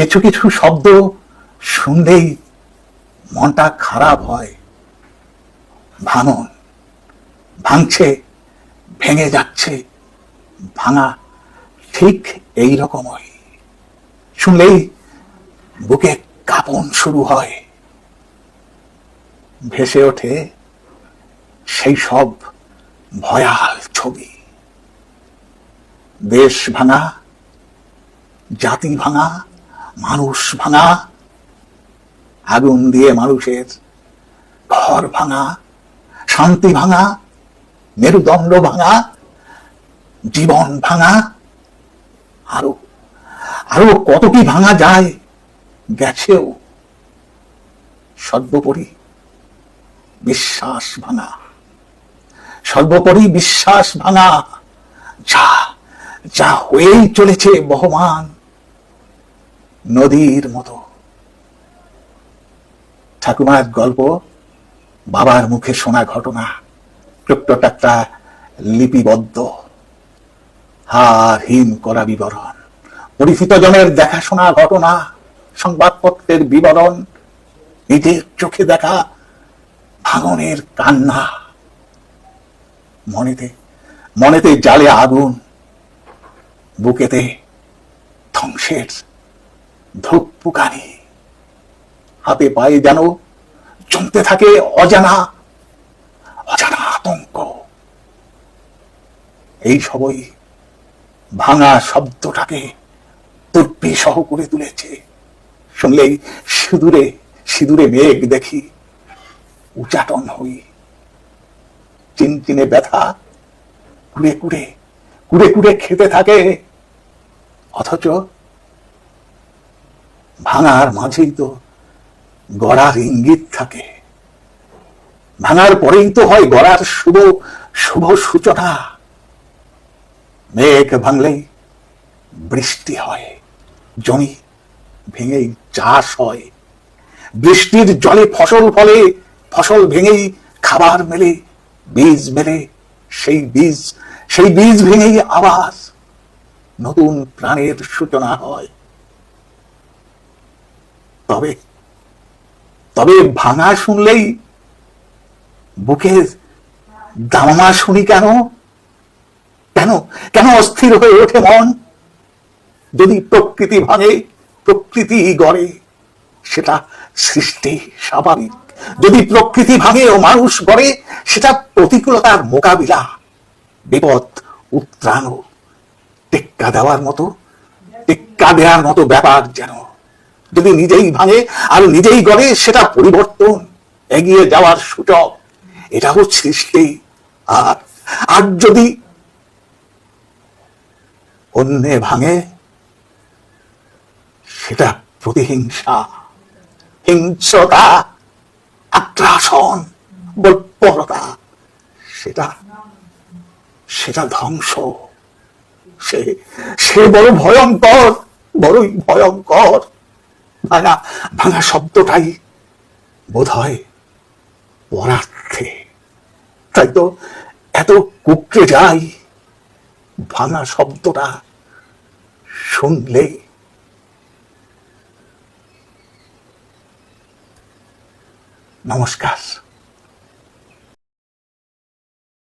কিছু কিছু শব্দ শুনলেই মনটা খারাপ হয়। ভাঙন, ভাঙছে, ভেঙে যাচ্ছে, ভাঙা ঠিক এই রকমই শুনলেই বুকে কাঁপন শুরু হয়। ভেসে ওঠে সেই সব ভয়াল ছবি। দেশ ভাঙা, জাতি ভাঙা মানুষ ভাঙা, আগুন দিয়ে মানুষের ঘর ভাঙা, শান্তি ভাঙা, মেরুদণ্ড ভাঙা, জীবন ভাঙা, আরও আরও কত কি ভাঙা যায় গেছেও সর্বোপরি বিশ্বাস ভাঙা। সর্বোপরি বিশ্বাস ভাঙা, যা যা হয়েই চলেছে বহমান। নদীর মতো। ঠাকুমার গল্প, বাবার মুখে শোনা ঘটনা প্রত্যেকটা লিপিবদ্ধ। হারহীন করা বিবরণ, পরিচিত জনের দেখাশোনা ঘটনা, সংবাদপত্রের বিবরণ, নিজের চোখে দেখা ভাঙনের কান্না। মনেতে মনেতে জালে আগুন, বুকেতে ধ্বংসের ধূপ পুকানি হাতে পায়ে যেন জমতে থাকে অজানা অজানা আতঙ্ক। এই সবই ভাঙা শব্দটাকে সহ করে তুলেছে। শুনলেই সিঁদুরে সিঁদুরে মেঘ দেখি উচাটন হই। চিনচিনে ব্যথা কুড়ে কুড়ে কুড়ে কুড়ে খেতে থাকে। অথচ ভাঙার মাঝেই তো গড়ার ইঙ্গিত থাকে। ভাঙার পরেই তো হয় গড়ার শুভ শুভ সূচনা। মেঘ ভাঙলেই বৃষ্টি হয়, জমি ভেঙেই চাষ হয়। বৃষ্টির জলে ফসল ফলে, ফসল ভেঙেই খাবার মেলে, বীজ মেলে, সেই বীজ সেই বীজ ভেঙেই আবার নতুন প্রাণের সূচনা হয়। তবে তবে ভাঙা শুনলেই বুকে দামা শুনি কেন? কেন? কেন অস্থির হয়ে ওঠে মন? যদি প্রকৃতি ভাঙে, প্রকৃতি গড়ে, সেটা সৃষ্টি স্বাভাবিক। যদি প্রকৃতি ভাঙে ও মানুষ গড়ে, সেটা প্রতিকূলতার মোকাবিলা, বিপদ উত্রাণ, টেক্কা দেওয়ার মতো, টেক্কা দেওয়ার মতো ব্যাপার যেন যদি নিজেই ভাঙে আর নিজেই গড়ে, সেটা পরিবর্তন, এগিয়ে যাওয়ার সূচক এটাও সৃষ্টি আর। আর যদি অন্যে ভাঙে, সেটা প্রতিহিংসা হিংসতা আগ্রাসন বর্বরতা সেটা সেটা ধ্বংস। সে সে বড় ভয়ঙ্কর, বড়ই ভয়ঙ্কর। ভাঙা ভাঙা শব্দটাই বোধ হয় পরার্থে। তাই তো এত কুকড়ে যাই, ভাঙা শব্দটা শুনলে নমস্কার।